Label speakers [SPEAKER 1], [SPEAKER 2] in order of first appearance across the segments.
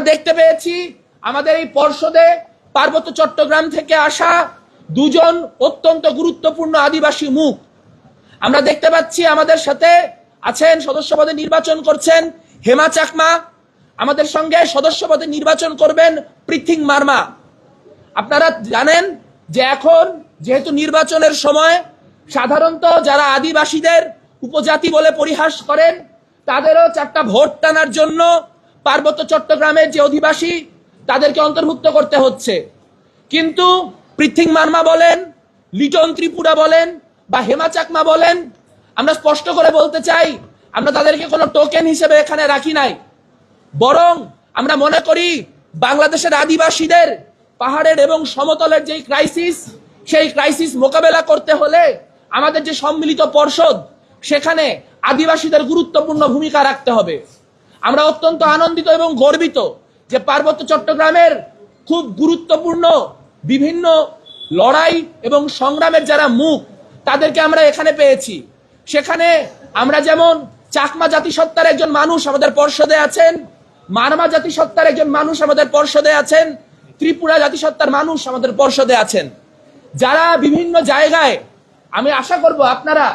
[SPEAKER 1] আমরা দেখতে পেয়েছি আমাদের এই পর্ষদে পার্বত্য চট্টগ্রাম থেকে আসা দুজন অত্যন্ত গুরুত্বপূর্ণ আদিবাসী মুখ। আমরা দেখতে পাচ্ছি আমাদের সাথে আছেন সদস্য পদে নির্বাচন করছেন হেমা চাকমা। আমাদের সঙ্গে সদস্য পদে নির্বাচন করবেন পৃথিং মার্মা। আপনারা জানেন যে এখন যেহেতু নির্বাচনের সময়, সাধারণত যারা আদিবাসীদের উপজাতি বলে পরিহাস করেন, তাদেরও চারটা ভোট টানার জন্য পার্বত্য চট্টগ্রামের যে অধিবাসী, তাদেরকে অন্তর্ভুক্ত করতে হচ্ছে। কিন্তু পৃথিং মার্মা বলেন, লিটন ত্রিপুরা বলেন, বা হেমা চাকমা বলেন, আমরা স্পষ্ট করে বলতে চাই, আমরা তাদেরকে কোনো টোকেন হিসেবে এখানে রাখি নাই। বরং আমরা মনে করি, বাংলাদেশের আদিবাসীদের পাহাড়ের এবং সমতলের যে ক্রাইসিস সেই ক্রাইসিস মোকাবেলা করতে হলে আমাদের যে সম্মিলিত পর্ষদ, সেখানে আদিবাসীদের গুরুত্বপূর্ণ ভূমিকা রাখতে হবে। আমরা অত্যন্ত আনন্দিত এবং গর্বিত যে পার্বত্য চট্টগ্রামের খুব গুরুত্বপূর্ণ বিভিন্ন লড়াই এবং সংগ্রামের যারা মুখ, তাদেরকে আমরা এখানে পেয়েছি। সেখানে আমরা যেমন চাকমা জাতিসত্তার একজন মানুষ আমাদের পর্ষদে আছেন মানমা জাতিসত্তার একজন মানুষ আমাদের পর্ষদে আছেন, ত্রিপুরা জাতিসত্তার মানুষ আমাদের পর্ষদে আছেন। যারা বিভিন্ন জায়গায়, আমি আশা করব আপনারা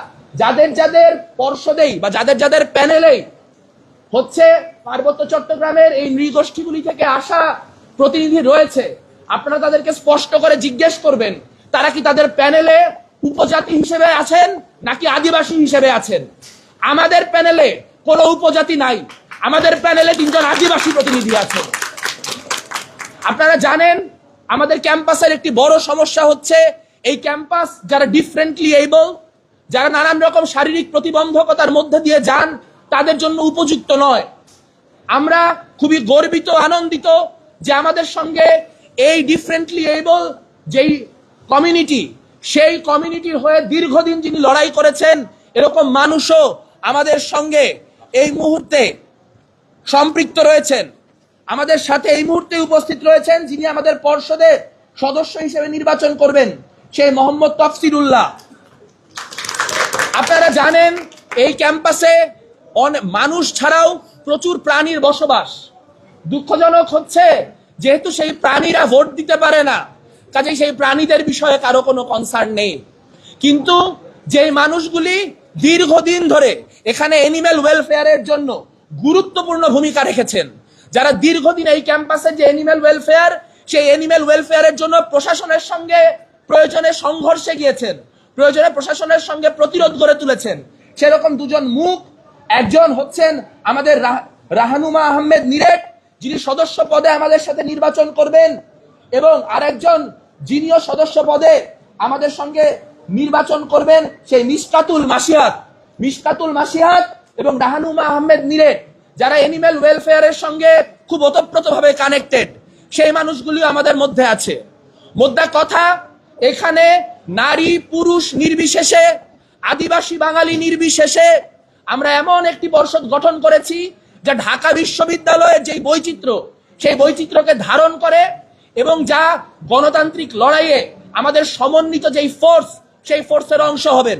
[SPEAKER 1] যাদের যাদের পর্ষদেই বা যাদের যাদের প্যানেলেই হচ্ছে পার্বত্য চট্টগ্রামের এই নৃগোষ্ঠীগুলি থেকে আসা প্রতিনিধি রয়েছে। আপনারা তাদেরকে স্পষ্ট করে জিজ্ঞেস করবেন, তারা কি তাদের প্যানেলে উপজাতি হিসেবে আছেন নাকি আদিবাসী হিসেবে আছেন? আমাদের প্যানেলে কোনো উপজাতি নাই। আমাদের প্যানেলে তিনজন আদিবাসী প্রতিনিধি আছেন আপনারা জানেন, আমাদের ক্যাম্পাসের একটি বড় সমস্যা হচ্ছে, এই ক্যাম্পাস যারা ডিফারেন্টলি এবল যারা নানান রকম শারীরিক প্রতিবন্ধকতার মধ্যে দিয়ে যান তাদের জন্য উপযুক্ত নয়। আমরা খুবই গর্বিত, আনন্দিত যে আমাদের সঙ্গে এই ডিফারেন্টলি এবল যেই কমিউনিটি সেই কমিউনিটির হয়ে দীর্ঘদিন যিনি লড়াই করেছেন, এরকম মানুষও আমাদের সঙ্গে এই মুহূর্তে সম্পৃক্ত রয়েছেন। আমাদের সাথে এই মুহূর্তে উপস্থিত রয়েছেন যিনি আমাদের পর্ষদের সদস্য হিসেবে নির্বাচন করবেন, সেই মোহাম্মদ তফসিরুল্লাহ আপনারা জানেন, এই ক্যাম্পাসে মানুষ ছাড়াও প্রচুর প্রাণীর বসবাস। দুঃখজনক হচ্ছে, যেহেতু সেই প্রাণীরা ভোট দিতে পারে না, কাজেই সেই প্রাণীদের বিষয়ে কারও কোনো কনসার্ন নেই। কিন্তু যে মানুষগুলি দীর্ঘদিন ধরে এখানে এনিম্যাল ওয়েলফেয়ারের জন্য গুরুত্বপূর্ণ ভূমিকা রেখেছেন, যারা দীর্ঘদিন এই ক্যাম্পাসে যে এনিম্যাল ওয়েলফেয়ার সেই এনিম্যাল ওয়েলফেয়ারের জন্য প্রশাসনের সঙ্গে প্রয়োজনে সংঘর্ষে গিয়েছেন, প্রয়োজনে প্রশাসনের সঙ্গে প্রতিরোধ গড়ে তুলেছেন, সেরকম দুজন মুখ একজন হচ্ছেন আমাদের রাহ- রাহানুমা আহমেদ নিরেট, যিনি সদস্য পদে আমাদের সাথে নির্বাচন করবেন, এবং আরেকজন যিনিও সদস্য পদে আমাদের সঙ্গে নির্বাচন করবেন, সেই মিসকাতুল মাসিহাত মিসকাতুল মাসিহাত এবং রাহানুমা আহমেদ নিরেট, যারা এনিম্যাল ওয়েলফেয়ারের সঙ্গে খুব ওতপ্রোতভাবে কানেক্টেড সেই মানুষগুলিও আমাদের মধ্যে আছে। মোদ্দা কথা, এখানে নারী, পুরুষ নির্বিশেষে, আদিবাসী বাঙালি নির্বিশেষে আমরা এমন একটি পর্ষদ গঠন করেছি যা ঢাকা বিশ্ববিদ্যালয়ের যে বৈচিত্র্য, সেই বৈচিত্র্যকে ধারণ করে এবং যা গণতান্ত্রিক লড়াইয়ে আমাদের সমন্বিত যেই ফোর্স সেই ফোর্সের অংশ হবেন।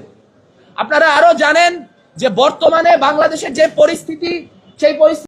[SPEAKER 1] আপনারা আরও জানেন যে বর্তমানে বাংলাদেশের যে পরিস্থিতি, সেই পরিস্থিতি